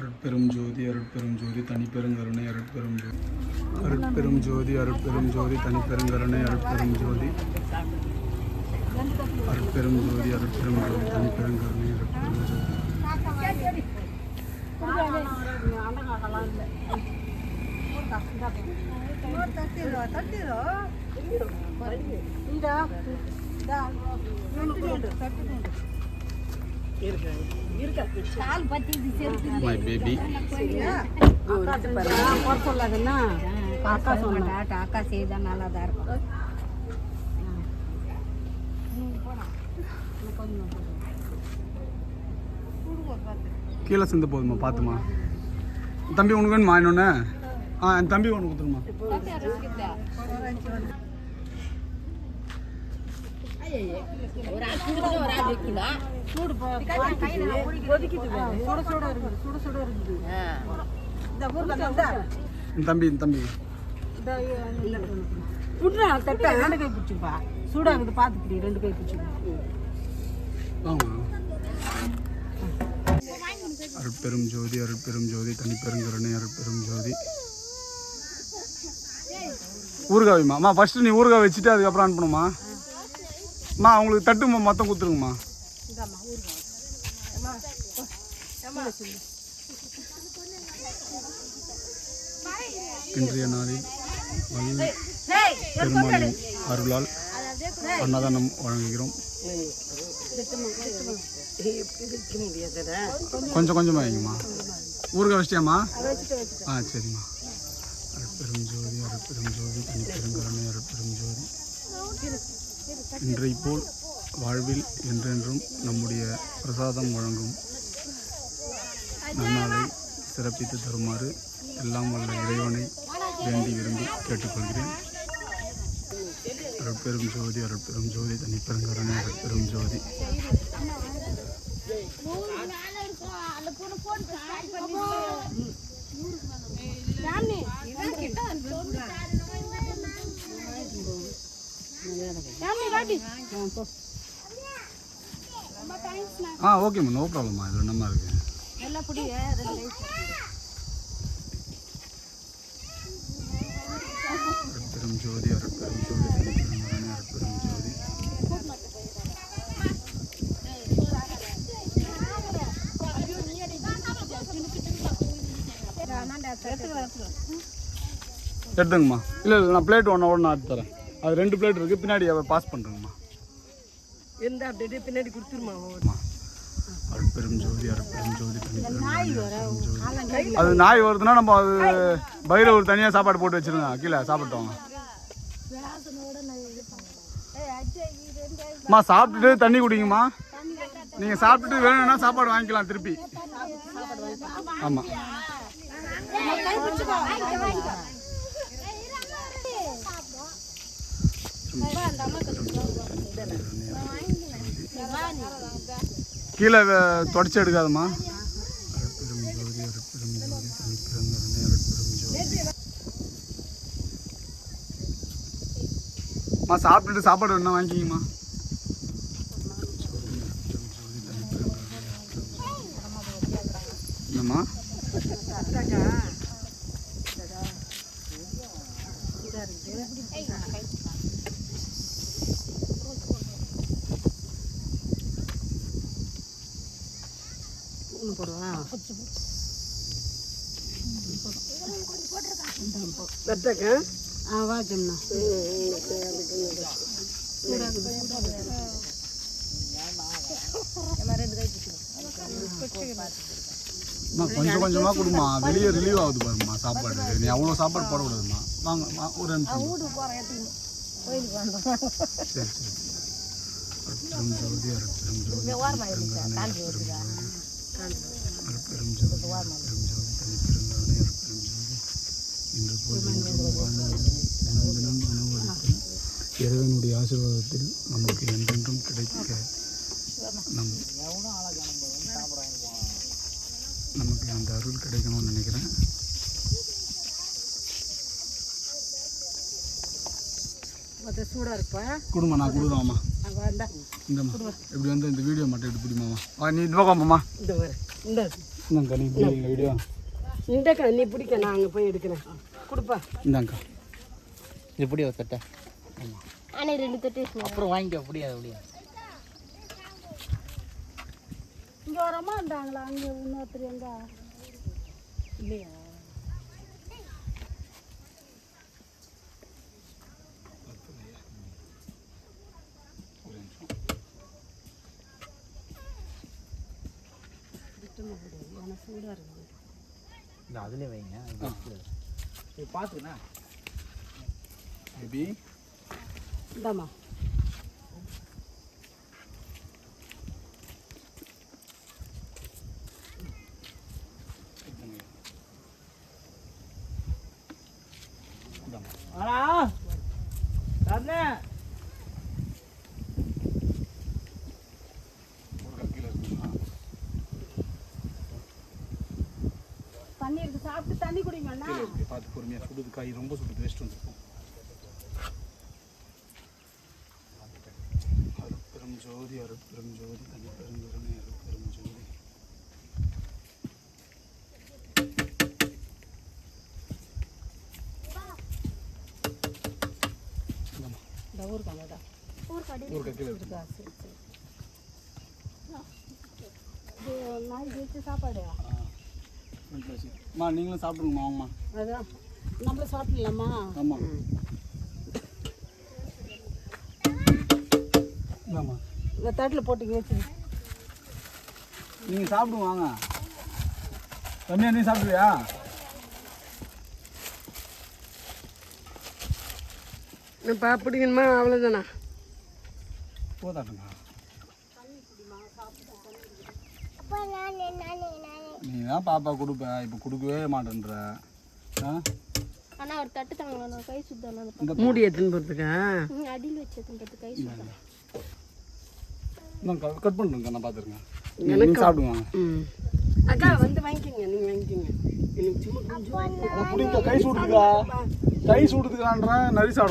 அருட்பெரும் ஜோதி அருட்பெரும் ஜோதி தனிப்பெருங்கருணை அருட்பெரும் ஜோதி. அருட்பெரும் ஜோதி அருட்பெரும் ஜோதி தனிப்பெருங்கருணை அருட்பெரும் ஜோதி. அருட்பெரும் ஜோதி அருட்பெரும் ஜோதி தனிப்பெருங்கருணை அருட்பெரும் ஜோதி. மை பேபி சொல்லாதுன்னா அக்கா சொன்னா அக்கா செய்தா நல்லா தான் இருக்கும் கீழே சிந்து போதுமா பார்த்துமா தம்பி உனக்கு வேணுமா இன்னொன்று ஆ என் தம்பி ஒன்று கொடுத்துருமா. சூடு கொதிக்குது சுட சுட இருக்குது சுட சுட இருக்குது இந்த ஊர்ல இந்த. என் தம்பி தம்பி விட்றா தட்டை ரெண்டு கை பிடிச்சிப்பா. சூடாகுது பார்த்துக்கிட்டு ரெண்டு கை அருட்பெரும் ஜோதி அருட்பெரும் ஜோதி தனிப்பெருங்கருணை அருட்பெரும் ஜோதி. அம்மா ஃபஸ்ட்டு நீ ஊறுகாய் வச்சுட்டு அதுக்கப்புறம் அனுப்பணுமா அம்மா அவங்களுக்கு தட்டுமா மொத்தம் கொடுத்துருங்கம்மா. இன்றைய நாளில் வல்ல பெருமாளின் அருளால் அன்னதானம் வழங்குகிறோம். கொஞ்சம் கொஞ்சமாக வைங்கம்மா. ஊறுகாய் வச்சிட்டியாம்மா? ஆ சரிம்மா. அருட்பெரும் ஜோதி அருட்பெரும் ஜோதி தனிப்பெருங்கருணை அருட்பெரும் ஜோதி. இன்றை போல் வாழ்வில் என்றென்றும் நம்முடைய பிரசாதம் வழங்கும் நன்னாளை சிறப்பித்து தருமாறு எல்லாம் வல்ல இறைவனை வேண்டி விரும்பி கேட்டுக்கொள்கிறேன். அருட்பெரும் ஜோதி அருட்பெரும் ஜோதி தனிப்பெருங்கருணை அருட்பெரும் ஜோதி. ஆ ஓகேம்மா நோ ப்ராப்ளம்மா இது ஒன்றுமா இருக்கு? அருட்பெரும் ஜோதி அருட்பெரும் ஜோதி அருட்பெரும் ஜோதி எடுத்துங்கம்மா இல்லை இல்லை நான் பிளேட் ஒன்று ஒன்று நான் தரேன் அது ரெண்டு பிளேட் இருக்குது பின்னாடி பாஸ் பண்ணுறேங்கம்மா இருந்தா அப்படியே பின்னாடி கொடுத்துருமா அம்மா. அருட்பெரும் ஜோதி அருட்பெரும் ஜோதி அது நாய் வருதுன்னா நம்ம அது பைரவர் தனியாக சாப்பாடு போட்டு வச்சிருங்க கீழே சாப்பிட்டோம். அம்மா சாப்பிட்டுட்டு தண்ணி குடிங்கம்மா. நீங்கள் சாப்பிட்டுட்டு வேணும்னா சாப்பாடு வாங்கிக்கலாம் திருப்பி. ஆமாம் கீழே தொடச்சி எடுக்காதம்மா. அம்மா சாப்பிட்டுட்டு சாப்பாடு வேணா வாங்கிக்கிங்கம்மா. என்னம்மா? ஒன்று போடுவா? வெத்தக்கா ஆ கொஞ்சம் கொஞ்சமாக கொடுமா வெளியே ரிலீவ் ஆகுது பாரும்மா சாப்பாடு. நீ அவ்வளோ சாப்பாடு போடக்கூடாதும்மா. வாங்க ஒரு சரி சரி. அற்பெரும் ஜோதி அற்பெரும் ஜோதி தனிப்பெருங்கருணை, அற்பெரும் ஜோதி அற்பெரும் ஜோதி அற்பெரும் ஜோதி இன்று போல் என்றும் வாழ்நாள் தினம் தினம் உணவளித்து இறைவனுடைய ஆசீர்வாதத்தில் நமக்கு என்றென்றும் கிடைக்க நம் நமக்கு அந்த அருள் கிடைக்கணும்னு நினைக்கிறேன். அது சூடாக இருப்பா. கொடுமா நான் கொடுக்குறோம்மா அங்கே வந்தா இந்தம்மா இப்படி வந்து இந்த வீடியோ மட்டும் எடுத்து பிடிமாமா வா நீ இது பக்கம்மா இந்த வர இந்த. இந்தாங்கக்கா நீ இப்படி வீடியோ. இந்தக்கா நீ பிடிக்க நான் அங்கே போய் எடுக்கிறேன். கொடுப்பா. இந்தாங்கக்கா. எப்படி ஒரு தட்டை. ஆனால் ரெண்டு தட்டு அப்புறம் வாங்கிக்க முடியாது முடியாது இங்கே வரமா இருந்தாங்களா? அங்கே இன்னொருத்தர் எங்க? இல்லையா? இல்லை அதுலேயே வைங்க பார்த்துக்கண்ணா பேபி இந்தாம்மா ஆனா தானே தண்ணி இருக்கு. சாப்பிட்டு தண்ணி குடிங்க அண்ணா பார்த்து பொறுமையாக சுடுது காய் ரொம்ப சுடுது. வேஸ்ட் வந்துருக்கும் அருட்பெரும் ஜோதி அருட்பெரும் ஜோதி தனி பெருங்கருணை அருட்பெரும் ஜோதி. ஊருக்காங்கடா இருக்கு சரி சரி. வச்சு சாப்பாடு? அம்மா நீங்களும் சாப்பிடுங்கம்மா வாங்கம்மா. அதான் நம்மள சாப்பிடலாமா? ஆமாம் இந்தாம்மா. இந்த தட்டில் போட்டு வச்சு. நீங்கள் சாப்பிடுங்க வாங்க. ரம்யா நீ சாப்பிடுவியா? இப்போ பிடிக்கணுமா அவ்வளோதானா போதாட்டுங்க நீ தான் பாப்பா கொடுப்ப இப்போ கொடுக்கவே மாட்டேன்ற. ஆ? ஆனால் ஒரு தட்டு தாங்க நான் கை சுத்தம் மூடி எடுத்துன்னு போகிறதுக்கா அடியில் வச்சு எடுத்துன்னு கை சுத்தம். நான் கட் பண்ணுறேங்க நான் பார்த்துருங்க நீங்கள் சாப்பிடுங்க வாங்க ம். அக்கா வந்து வாங்கிக்கோங்க நீங்கள் வாங்கிக்கோங்க. எனக்கு சும்மா கை சுடுதுக்கா கை சுடுதுக்கான்றேன் நரி சாப்பிட